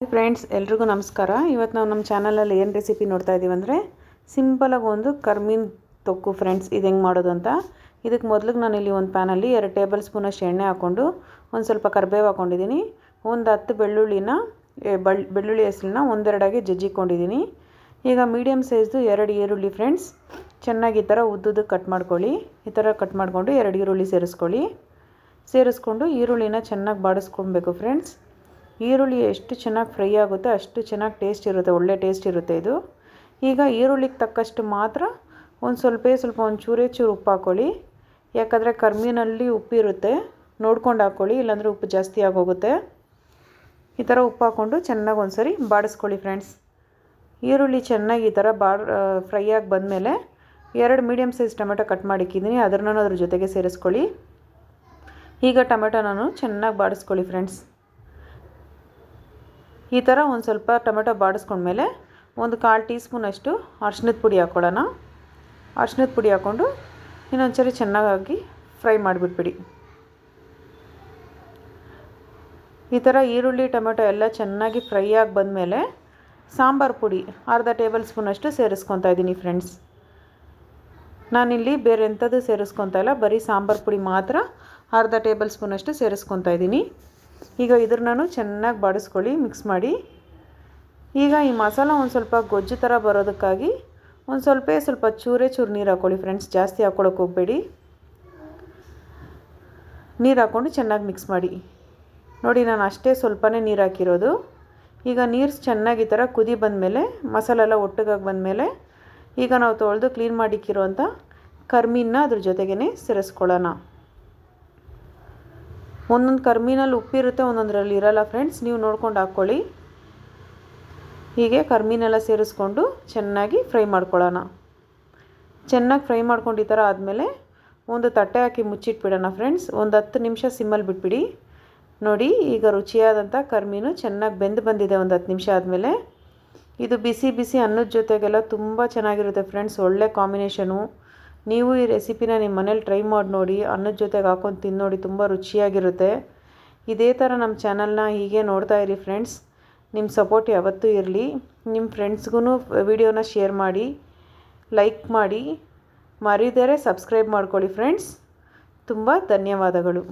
Friends ಎಲ್ರಿಗೂ ನಮಸ್ಕಾರ. ಇವತ್ತು ನಾವು ನಮ್ಮ ಚಾನಲಲ್ಲಿ ಏನು ರೆಸಿಪಿ ನೋಡ್ತಾ ಇದ್ದೀವಿ ಅಂದರೆ ಸಿಂಪಲಾಗಿ ಒಂದು ಕರ್ಮೀನ್ ತೊಕ್ಕು ಫ್ರೆಂಡ್ಸ್ ಇದು ಹೆಂಗೆ ಮಾಡೋದು ಅಂತ. ಇದಕ್ಕೆ ಮೊದಲಿಗೆ ನಾನು ಇಲ್ಲಿ ಒಂದು ಪ್ಯಾನಲ್ಲಿ ಎರಡು ಟೇಬಲ್ ಸ್ಪೂನಷ್ಟು ಎಣ್ಣೆ ಹಾಕ್ಕೊಂಡು ಒಂದು ಸ್ವಲ್ಪ ಕರ್ಬೇವು ಹಾಕ್ಕೊಂಡಿದ್ದೀನಿ ಒಂದು ಹತ್ತು ಬೆಳ್ಳುಳ್ಳಿನ ಬೆಳ್ಳುಳ್ಳಿ ಹೆಸರನ್ನ ಒಂದೆರಡಾಗಿ ಜಜ್ಜಿಕೊಂಡಿದ್ದೀನಿ ಈಗ ಮೀಡಿಯಮ್ ಸೈಜ್ದು ಎರಡು ಈರುಳ್ಳಿ ಫ್ರೆಂಡ್ಸ್ ಚೆನ್ನಾಗಿ ಈ ಥರ ಉದ್ದುದ್ದು ಕಟ್ ಮಾಡ್ಕೊಳ್ಳಿ. ಈ ಥರ ಕಟ್ ಮಾಡಿಕೊಂಡು ಎರಡು ಈರುಳ್ಳಿ ಸೇರಿಸ್ಕೊಳ್ಳಿ. ಸೇರಿಸ್ಕೊಂಡು ಈರುಳ್ಳಿನ ಚೆನ್ನಾಗಿ ಬಾಡಿಸ್ಕೊಬೇಕು ಫ್ರೆಂಡ್ಸ್ ಈರುಳ್ಳಿ ಎಷ್ಟು ಚೆನ್ನಾಗಿ ಫ್ರೈ ಆಗುತ್ತೆ ಅಷ್ಟು ಚೆನ್ನಾಗಿ ಟೇಸ್ಟ್ ಇರುತ್ತೆ, ಒಳ್ಳೆ ಟೇಸ್ಟ್ ಇರುತ್ತೆ ಇದು. ಈಗ ಈರುಳ್ಳಿಗೆ ತಕ್ಕಷ್ಟು ಮಾತ್ರ ಒಂದು ಸ್ವಲ್ಪ ಸ್ವಲ್ಪ ಒಂದು ಚೂರೇ ಚೂರು ಉಪ್ಪು ಹಾಕ್ಕೊಳ್ಳಿ ಯಾಕಂದರೆ ಕರ್ಮೀನಲ್ಲಿ ಉಪ್ಪಿರುತ್ತೆ ನೋಡ್ಕೊಂಡು ಹಾಕ್ಕೊಳ್ಳಿ ಇಲ್ಲಾಂದರೆ ಉಪ್ಪು ಜಾಸ್ತಿ ಆಗೋಗುತ್ತೆ. ಈ ಥರ ಉಪ್ಪು ಹಾಕ್ಕೊಂಡು ಚೆನ್ನಾಗಿ ಒಂದು ಸರಿ ಬಾಡಿಸ್ಕೊಳ್ಳಿ ಫ್ರೆಂಡ್ಸ್ ಈರುಳ್ಳಿ ಚೆನ್ನಾಗಿ ಈ ಥರ ಬಾಡ್ ಫ್ರೈ ಆಗಿ ಬಂದಮೇಲೆ ಎರಡು ಮೀಡಿಯಮ್ ಸೈಜ್ ಟೊಮೆಟೊ ಕಟ್ ಮಾಡಿಕ್ಕಿದ್ದೀನಿ, ಅದನ್ನು ಅದ್ರ ಜೊತೆಗೆ ಸೇರಿಸ್ಕೊಳ್ಳಿ. ಈಗ ಟೊಮೆಟೊ ನಾನು ಚೆನ್ನಾಗಿ ಬಾಡಿಸ್ಕೊಳ್ಳಿ ಫ್ರೆಂಡ್ಸ್ ಈ ಥರ ಒಂದು ಸ್ವಲ್ಪ ಟೊಮೆಟೊ ಬಾಡಿಸ್ಕೊಂಡ್ಮೇಲೆ ಒಂದು ಕಾಲು ಟೀ ಸ್ಪೂನಷ್ಟು ಅರ್ಶಿನದ ಪುಡಿ ಹಾಕ್ಕೊಳ್ಳೋಣ. ಅರ್ಶಿನದ ಪುಡಿ ಹಾಕ್ಕೊಂಡು ಇನ್ನೊಂದ್ಸರಿ ಚೆನ್ನಾಗಿ ಫ್ರೈ ಮಾಡಿಬಿಟ್ಬಿಡಿ. ಈ ಥರ ಈರುಳ್ಳಿ, ಟೊಮೆಟೊ ಎಲ್ಲ ಚೆನ್ನಾಗಿ ಫ್ರೈ ಆಗಿ ಬಂದಮೇಲೆ ಸಾಂಬಾರು ಪುಡಿ ಅರ್ಧ ಟೇಬಲ್ ಸ್ಪೂನಷ್ಟು ಸೇರಿಸ್ಕೊತಾ ಇದ್ದೀನಿ ಫ್ರೆಂಡ್ಸ್. ನಾನಿಲ್ಲಿ ಬೇರೆ ಎಂಥದ್ದು ಸೇರಿಸ್ಕೊತಾ ಇಲ್ಲ, ಬರೀ ಸಾಂಬಾರು ಪುಡಿ ಮಾತ್ರ ಅರ್ಧ ಟೇಬಲ್ ಸ್ಪೂನಷ್ಟು ಸೇರಿಸ್ಕೊತಾ ಇದ್ದೀನಿ. ಈಗ ಇದ್ರನ್ನೂ ಚೆನ್ನಾಗಿ ಬಾಡಿಸ್ಕೊಳ್ಳಿ ಮಿಕ್ಸ್ ಮಾಡಿ. ಈಗ ಈ ಮಸಾಲ ಒಂದು ಸ್ವಲ್ಪ ಗೊಜ್ಜು ಥರ ಬರೋದಕ್ಕಾಗಿ ಒಂದು ಸ್ವಲ್ಪ ಸ್ವಲ್ಪ ಚೂರೇ ಚೂರು ನೀರು ಹಾಕ್ಕೊಳ್ಳಿ ಫ್ರೆಂಡ್ಸ್ ಜಾಸ್ತಿ ಹಾಕ್ಕೊಳಕ್ಕೆ ಹೋಗಬೇಡಿ. ನೀರು ಹಾಕ್ಕೊಂಡು ಚೆನ್ನಾಗಿ ಮಿಕ್ಸ್ ಮಾಡಿ. ನೋಡಿ, ನಾನು ಅಷ್ಟೇ ಸ್ವಲ್ಪನೇ ನೀರು ಹಾಕಿರೋದು. ಈಗ ನೀರು ಚೆನ್ನಾಗಿ ಈ ಥರ ಕುದಿ ಬಂದಮೇಲೆ, ಮಸಾಲೆ ಎಲ್ಲ ಒಟ್ಟಿಗಾಗಿ ಬಂದಮೇಲೆ, ಈಗ ನಾವು ತೊಳೆದು ಕ್ಲೀನ್ ಮಾಡಿಕ್ಕಿರೋಂಥ ಕರ್ಮೀನ ಅದ್ರ ಜೊತೆಗೇ ಸೇರಿಸ್ಕೊಳ್ಳೋಣ. ಒಂದೊಂದು ಕರ್ಮಿನಲ್ಲಿ ಉಪ್ಪಿರುತ್ತೆ ಒಂದೊಂದರಲ್ಲಿ ಇರಲ್ಲ ಫ್ರೆಂಡ್ಸ್ ನೀವು ನೋಡ್ಕೊಂಡು ಹಾಕ್ಕೊಳ್ಳಿ. ಹೀಗೆ ಕರ್ಮಿನೆಲ್ಲ ಸೇರಿಸ್ಕೊಂಡು ಚೆನ್ನಾಗಿ ಫ್ರೈ ಮಾಡ್ಕೊಳ್ಳೋಣ. ಚೆನ್ನಾಗಿ ಫ್ರೈ ಮಾಡ್ಕೊಂಡು ಈ ಥರ ಆದಮೇಲೆ ಒಂದು ತಟ್ಟೆ ಹಾಕಿ ಮುಚ್ಚಿಟ್ಬಿಡೋಣ ಫ್ರೆಂಡ್ಸ್ ಒಂದು ಹತ್ತು ನಿಮಿಷ ಸಿಮ್ಮಲ್ಲಿ ಬಿಟ್ಬಿಡಿ. ನೋಡಿ, ಈಗ ರುಚಿಯಾದಂಥ ಕರ್ಮೀನು ಚೆನ್ನಾಗಿ ಬೆಂದು ಬಂದಿದೆ ಒಂದು ಹತ್ತು ನಿಮಿಷ ಆದಮೇಲೆ. ಇದು ಬಿಸಿ ಬಿಸಿ ಅನ್ನದ ಜೊತೆಗೆಲ್ಲ ತುಂಬ ಚೆನ್ನಾಗಿರುತ್ತೆ ಫ್ರೆಂಡ್ಸ್ ಒಳ್ಳೆ ಕಾಂಬಿನೇಷನು ನೀವು ಈ ರೆಸಿಪಿನ ನಿಮ್ಮ ಮನೇಲಿ ಟ್ರೈ ಮಾಡಿ ನೋಡಿ, ಅನ್ನದ ಜೊತೆಗೆ ಹಾಕೊಂಡು ತಿಂದು ನೋಡಿ ತುಂಬ ರುಚಿಯಾಗಿರುತ್ತೆ. ಇದೇ ಥರ ನಮ್ಮ ಚಾನಲ್ನ ಹೀಗೆ ನೋಡ್ತಾ ಇರಿ ಫ್ರೆಂಡ್ಸ್. ನಿಮ್ಮ ಸಪೋರ್ಟ್ ಯಾವತ್ತೂ ಇರಲಿ. ನಿಮ್ಮ ಫ್ರೆಂಡ್ಸ್ಗೂ ವಿಡಿಯೋನ ಶೇರ್ ಮಾಡಿ, ಲೈಕ್ ಮಾಡಿ, ಮರಿದರೆ ಸಬ್ಸ್ಕ್ರೈಬ್ ಮಾಡ್ಕೊಳ್ಳಿ ಫ್ರೆಂಡ್ಸ್. ತುಂಬ ಧನ್ಯವಾದಗಳು.